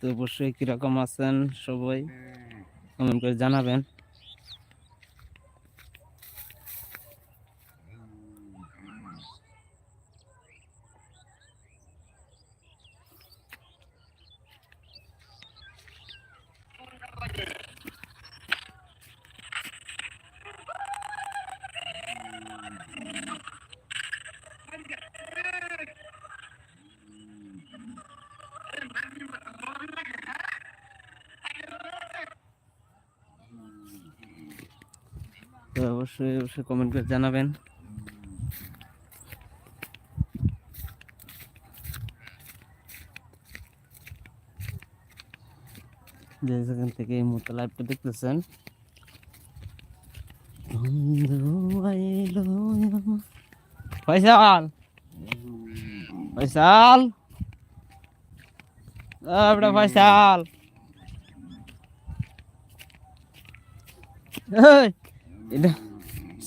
তো অবশ্যই কীরকম আছেন সবাই? কমেন্ট করে জানাবেন। তো অবশ্যই অবশ্যই কমেন্ট করে জানাবেন। যে যেখান থেকে এই মুহূর্তে লাইভটা দেখতেছেন। ফয়সাল! ফয়সাল! ফয়সাল! এটা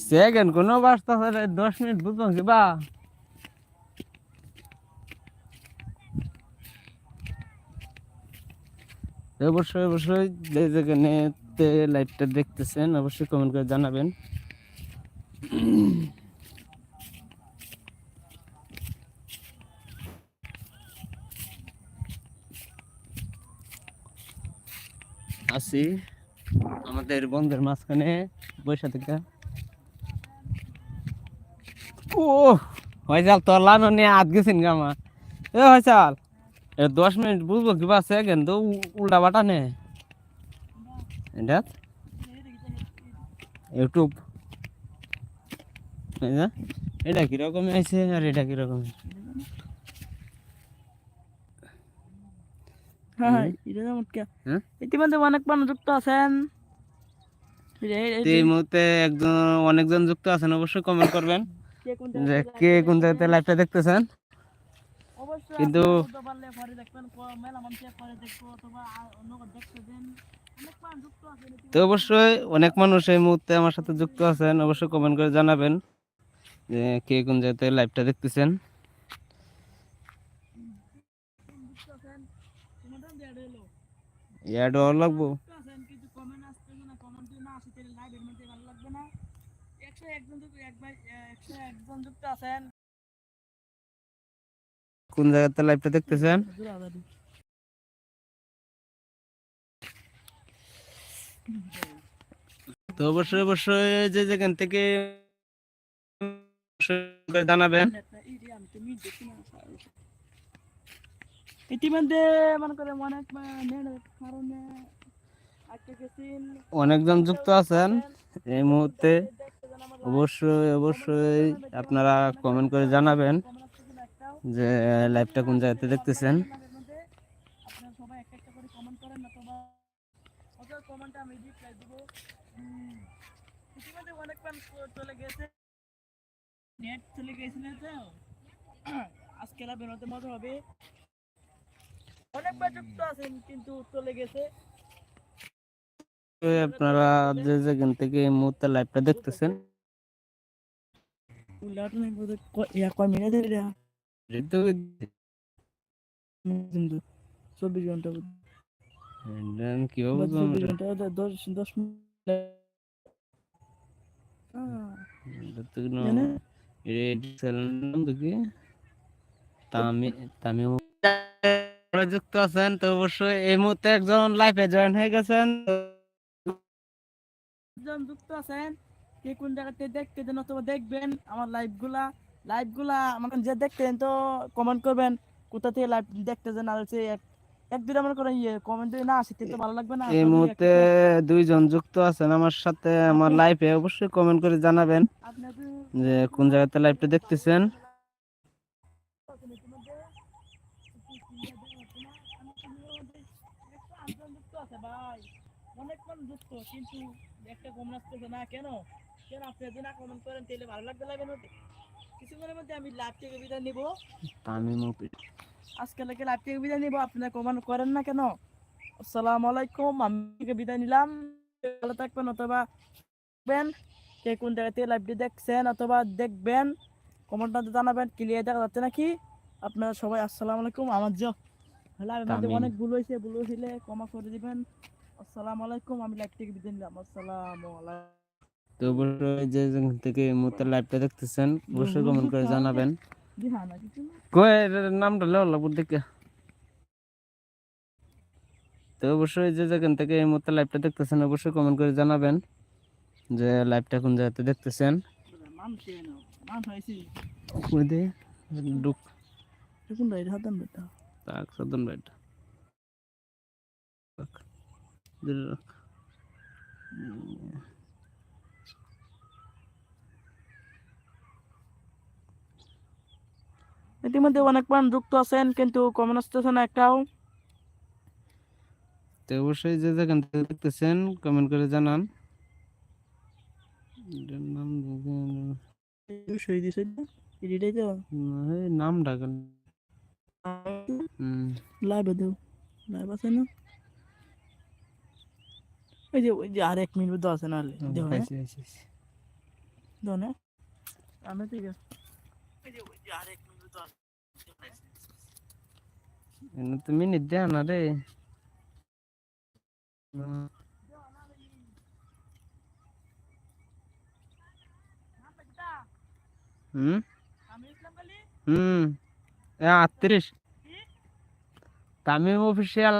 সেকেন্ড কোনো বাস্তা দশ মিনিট বুঝব কিবা অবশ্যই অবশ্যই যে যেখানে লাইভটা দেখতেছেন, অবশ্যই কমেন্ট করে জানাবেন। আছি আমাদের বন্ধের মাঝখানে বৈশা থেকে। ও হয়চাল তোর লানো নিয়ে আত গেছেন গামা এ হয়চাল এ দশ মিনিট বুঝব কিবা সেকেন্ড তো উল্টা বাটা নে। এটা ইউটিউব। এটা কীরকম আছে আর এটা কীরকম? হ্যাঁ এটা যেমন কে হ্যাঁ? ইতিমধ্যে অনেক মানুষ যুক্ত আছেন। এই- মুহূর্তে একজন অনেকজন যুক্ত আছেন অবশ্যই কমেন্ট করবেন। যে কে কোন জায়গাতে লাইভটা দেখতেছেন? কিন্তু- তো অবশ্যই অনেক মানুষ এই মুহূর্তে আমার সাথে যুক্ত আছেন অবশ্যই কমেন্ট করে জানাবেন যে কে কোন জায়গাতে লাইভটা দেখতেছেন যুক্ত আছেন তোমাদের দেড় হলো অ্যাড হওয়া লাগবো যুক্ত আছেন কিন্তু কমেন্ট আসতেছে না কমেন্ট যদি না আসে তাহলে লাইভের মধ্যে ভালো লাগবে না একশো একজন যুক্ত একবার একশো একজন যুক্ত আছেন কোন জায়গাতে লাইভটা দেখতেছেন? তো অবশ্যই অবশ্যই যে যেখান থেকে জানাবেন। ইতিমধ্যে মনে করে অনেক কারণে অনেকজন যুক্ত আছেন। এই মুহূর্তে অবশ্যই অবশ্যই আপনারা কমেন্ট করে জানাবেন যে লাইভটা কোন জায়গাতে দেখতেছেন। আজকে বেরোতে মজা হবে। অনেকবার যুক্ত আছেন কিন্তু চলে গেছে। আপনারা যে যেখান থেকে এই মুহূর্তে লাইভটা দেখতেছেন। চব্বিশ ঘণ্টা আমরা? ঘণ্টা দশ দশ মিনিট। তামি তামিম যারা যুক্ত আছেন তো অবশ্যই এই মুহূর্তে একজন লাইভে জয়েন হয়ে গেছেন। যুক্ত আছেন কে কোন জায়গাতে দেখতে দেন অথবা দেখবেন আমার লাইভগুলা। লাইভগুলা মানে যে দেখতেন তো কমেন্ট করবেন কোথা থেকে লাইভ দেখতে দেন আর হচ্ছে এক এক দুটা মনে করেন ইয়ে কমেন্ট যদি না আসে তো ভালো লাগবে না। এই মুহূর্তে দুইজন যুক্ত আছেন আমার সাথে আমার লাইভে অবশ্যই কমেন্ট করে জানাবেন যে কোন জায়গাতে লাইভটা দেখতেছেন আছেন ইতিমধ্যে। আটজন যুক্ত আছে ভাই অনেক যুক্ত কিন্তু একটা কম আসতেছে না কেন? কেন আপনি যদি না কমেন্ট করেন তাহলে ভালো লাগবে লাগবে না কিছুক্ষণের মধ্যে আমি লাইভ থেকে বিদায় নিবো। তামিম আজকে লাগে লাইভ থেকে বিদায় নিবো আপনারা কমেন্ট করেন না কেন? আসসালামু আলাইকুম আমি থেকে বিদায় নিলাম। ভালো থাকবেন অথবা দেখবেন কে কোন জায়গাতে লাইভটি দেখছেন অথবা দেখবেন কমেন্টটা জানাবেন ক্লিয়ার দেখা যাচ্ছে নাকি? আপনারা সবাই আসসালামু আলাইকুম আমার লাইভের অনেক ভুল হয়েছে ভুল হয়েছিলে ক্ষমা করে দিবেন। আসসালামু আলাইকুম আমি লাইভ থেকে বিদায় নিলাম আসসালামু আলাইকুম। তো অবশ্যই যে থেকে এই লাইভটা দেখতেছেন অবশ্যই কমেন্ট করে জানাবেন। কই নামটা লেওয়া লাগবো দেখে। তো অবশ্যই যে যেখান থেকে এই মুহূর্তে লাইভটা দেখতেছেন অবশ্যই কমেন্ট করে জানাবেন যে লাইভটা কোন জায়গাতে দেখতেছেন। মানুষ না মানুষ হয়েছি কই দে ডুক দেখুন ভাই হাতান বেটা তাক সাদন ইতিমধ্যে অনেক মান যুক্ত আছেন কিন্তু কমেন্ট আসতেছে না একটাও। তো অবশ্যই যে যেখান থেকে দেখতেছেন কমেন্ট করে জানান। নাম সই দিছে এডিটাই তো? নাম ডাকেন লাইভ দেও। লাইভ আছে না? ওই যে ওই যে আর এক মিনিট আছে না দেও হ্যাঁ? না আমি ঠিক আছে ওই যে ওই যে আর এক মিনিট তো আছে। এনে তো মিনিট না রে। হুম, হুম। আমি ইসলাম কালী হুম এ আটত্রিশ। তামিম অফিসিয়াল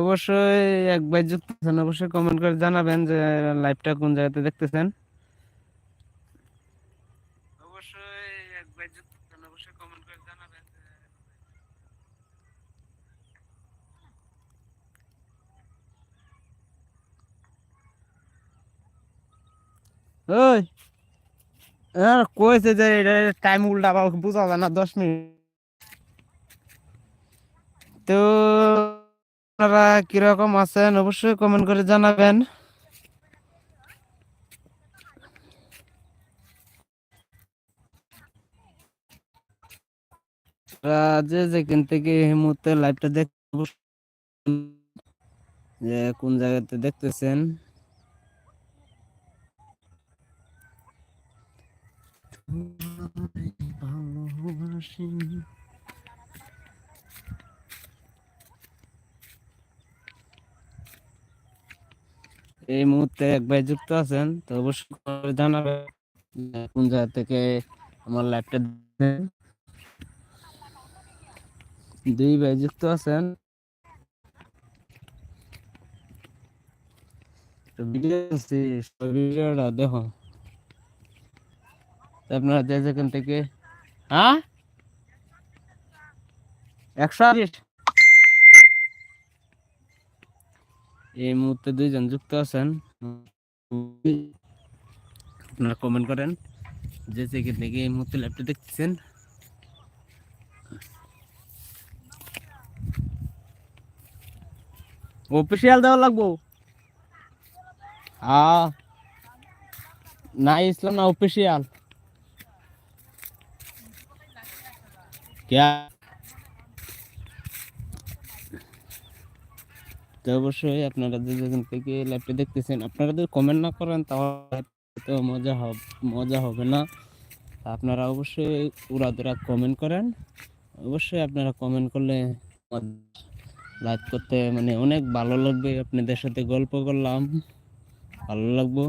অবশ্যই একবার যুক্ত আছেন অবশ্যই কমেন্ট করে জানাবেন যে লাইভটা কোন জায়গাতে দেখতেছেন। অবশ্যই একবার যুক্ত আছেন অবশ্যই কমেন্ট করে জানাবেন ওই আর কইছে যে এটা টাইম উল্টা বুঝা যায় না দশ মিনিট। তো আপনারা কীরকম আছেন, অবশ্যই কমেন্ট করে জানাবেন। যে যেখান থেকে এই মুহূর্তে লাইভটা দেখ যে কোন জায়গাতে দেখতেছেন। ভালোবাসি। এই মুহূর্তে এক ভাই যুক্ত আছেন, তো অবশ্যই জানাবেন কোন জায়গা থেকে আমার দেখছেন। দুই ভাই যুক্ত আছেন। দেখো। আপনারা যে যেখান থেকে হ্যাঁ? একশো আশি? এই মুহূর্তে দুইজন যুক্ত আছেন। আপনারা কমেন্ট করেন যে যেখান থেকে এই মুহূর্তে ল্যাপটপ দেখতেছেন। অফিসিয়াল দেওয়া লাগবো। হ্যাঁ না, ইসলাম না অফিসিয়াল क्या তো অবশ্যই আপনারা যে যেখান থেকে লাইভটা দেখতেছেন, আপনারা যদি কমেন্ট না করেন, তাহলে তো মজা হবে মজা হবে না। আপনারা অবশ্যই উড়াদুরা কমেন্ট করেন। অবশ্যই আপনারা কমেন্ট করলে লাইভ করতে মানে অনেক ভালো লাগবে। আপনাদের সাথে গল্প করলাম, ভালো লাগবো।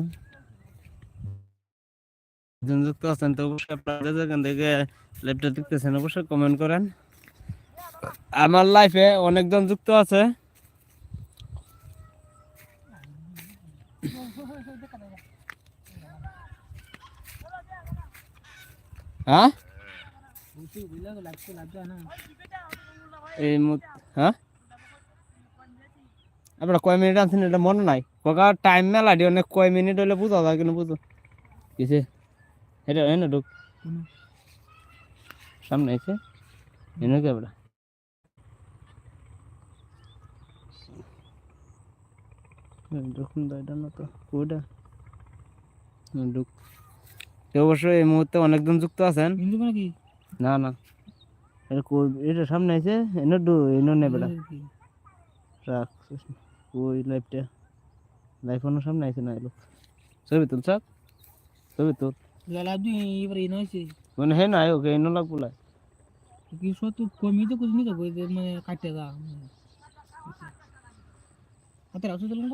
যুক্ত আছেন, তো অবশ্যই আপনারা যেখান থেকে লাইভটা দেখতেছেন, অবশ্যই কমেন্ট করেন। আমার লাইফে অনেকজন যুক্ত আছে হ্যাঁ এই মুহূর্তে হ্যাঁ আপনার কয় মিনিট আনছেন এটা মনে নাই কাকা টাইম মেলা দিয়ে অনেক কয় মিনিট হলে বুঝা যায় কিন্তু বুঝো কিসে এটা এনে ঢুক সামনে এসে এনে কে বড়া ঢুকুন তো এটা না তো কোটা ঢুক কেউ অবশ্য এই মুহূর্তে অনেকজন যুক্ত আছেন। হিন্দু মানে না না। এটা সামনে আছে এনো ডু এনো নেবেলা রাখ ওই লাইফটা? লাইফ অন্য সামনে আছে না লোক। ছবি তুল সাক ছবি তুল। লালাদু এবার এনো আছে মানে হে না ওকে এনো লাগ বলা। কি সো তো কমি তো কিছু নিকা কই মানে কাটে গা আতে রাসু চলুন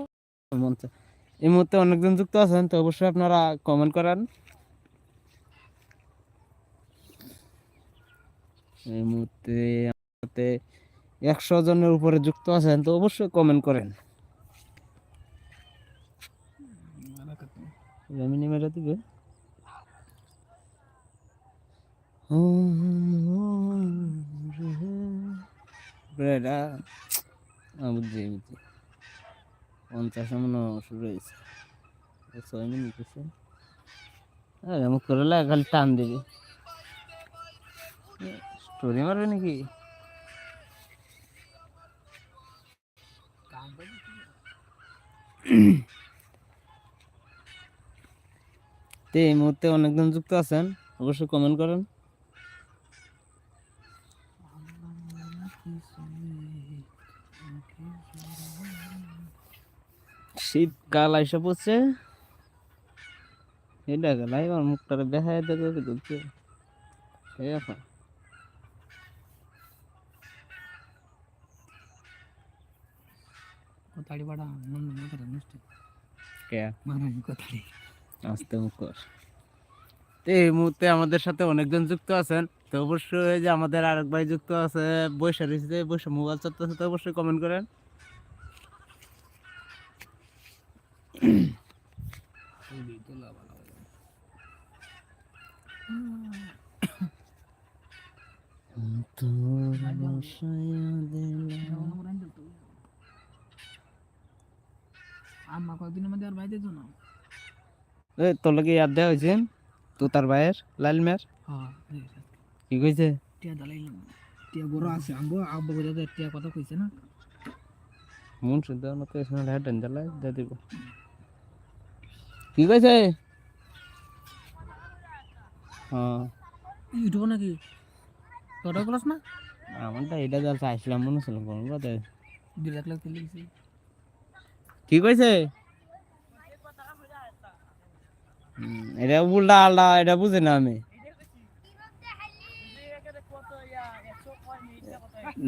এই মুহূর্তে অনেকজন যুক্ত আছেন তো অবশ্যই আপনারা কমেন্ট করেন। এই মুহূর্তে আমাতে একশো জনের উপরে যুক্ত আছেন, তো অবশ্যই কমেন্ট করেন। রেমিনি মেরে দিবে। এটা পঞ্চাশ মনে হয়েছে। হ্যাঁ খালি টান দিবি। স্টোরি মারবে নাকি এই মুহূর্তে অনেকজন যুক্ত আছেন, অবশ্যই কমেন্ট করেন। শীতকাল আইসা পড়ছে। এটা গেলাই আমার মুখটা দেখে তুলছে এই কোথাড়ি বাড়া মন মাথা নষ্ট কে মারানি কোথাড়ি আসতে মুখ তো এই মুহূর্তে আমাদের সাথে অনেকজন যুক্ত আছেন তো অবশ্যই যে আমাদের আরেক ভাই যুক্ত আছে বৈশা রয়েছে বৈশা মোবাইল চলতেছে তো অবশ্যই কমেন্ট করেন তোর বসায়া দিলাম আম্মা কয়েকদিনের মধ্যে আর বাইরে তো না? এ তোর লোকে ইয়াদ দেওয়া হয়েছে। তো তার ভাইয়ের লাল মেয়ের হ্যাঁ কি কইছে? টিয়া দালাইলাম টিয়া বড় আছে আম্বো আব্বা বলে তো টিয়া কথা কইছে না। মন শুদ্ধ মতো এখানে হেড জ্বালায় দিয়ে দিব। কি কইছে? হ্যাঁ। ইউটিউব নাকি? তোরা ক্লাস না? আমারটা এটা যা চাইছিলাম মনে ছিল কোন কথা দুই লাখ লাখ তুলে কি কইছে? এটা উল্টা আল্লাহ এটা বুঝি না আমি।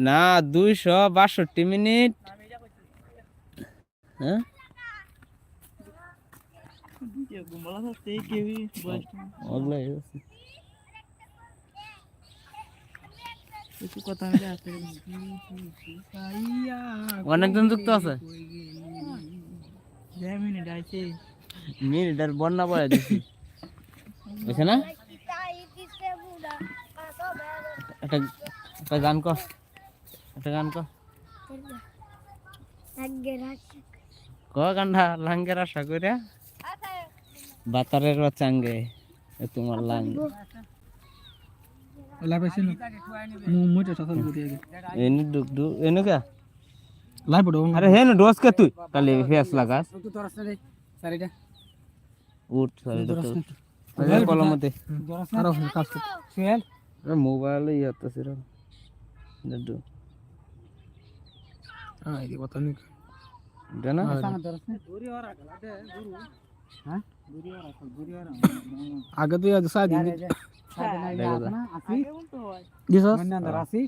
না দুইশো বাষট্টি মিনিট। হ্যাঁ? অনেকজন যুক্ত আছে? মিনিট আর বন্যা পড়ে দিচ্ছি বুঝছে না একটা একটা গান কর একটা গান কর। ক গান্ডা লাঙ্গের আশা করে বাতারের চাঙ্গে এ তোমার লাঙ্গ লা পাইছে না মু মুইটা আগে এনে ডুক ডু এনে কা লাই পড়ো আরে হে না ডোস কে তুই? তাহলে ফেস লাগাস তো তোর আসলে সারিটা উঠ সারি কলমতে আরও কাজ কর সুহেল মোবাইল ইয়াতে সিরা ডু হ্যাঁ এই কথা নেই দেনা আগে তুই আজ সাদি দেখো যা। দিছ রাশি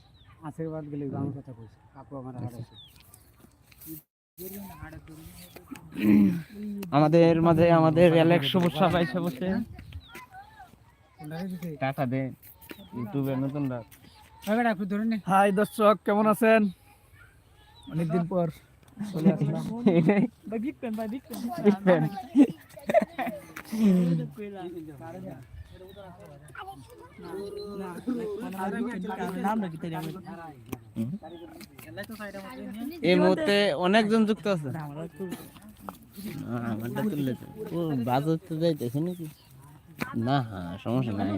আশীর্বাদ গেলে কথা কইছে। আপু আমার হারাইছে আমাদের মাঝে আমাদের অ্যালেক্স সমস্যা পাইছে বসে টাকা দে ইউটিউবে নতুন হাই দর্শক কেমন আছেন? অনেকদিন পর চলে আসলাম। এই মুহূর্তে অনেকজন যুক্ত আছে। বাজার তো যাইতেছে নাকি? না হ্যাঁ সমস্যা নাই।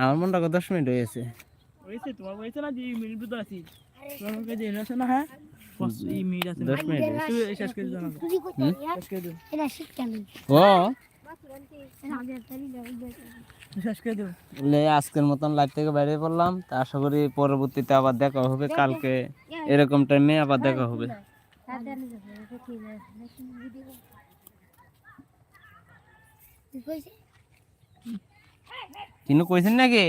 আমার মনটা দশ মিনিট হয়েছে হয়েছে তোমার হয়েছে না যে মিনিট তো আছি? তোমার কাছে জেনে আছে না হ্যাঁ? লে আজকের মতন লাইভ থেকে বাইরে পড়লাম। তা আশা করি পরবর্তীতে আবার দেখা হবে। কালকে এরকম টাইমে আবার দেখা হবে। কিনু কইছেন নাকি?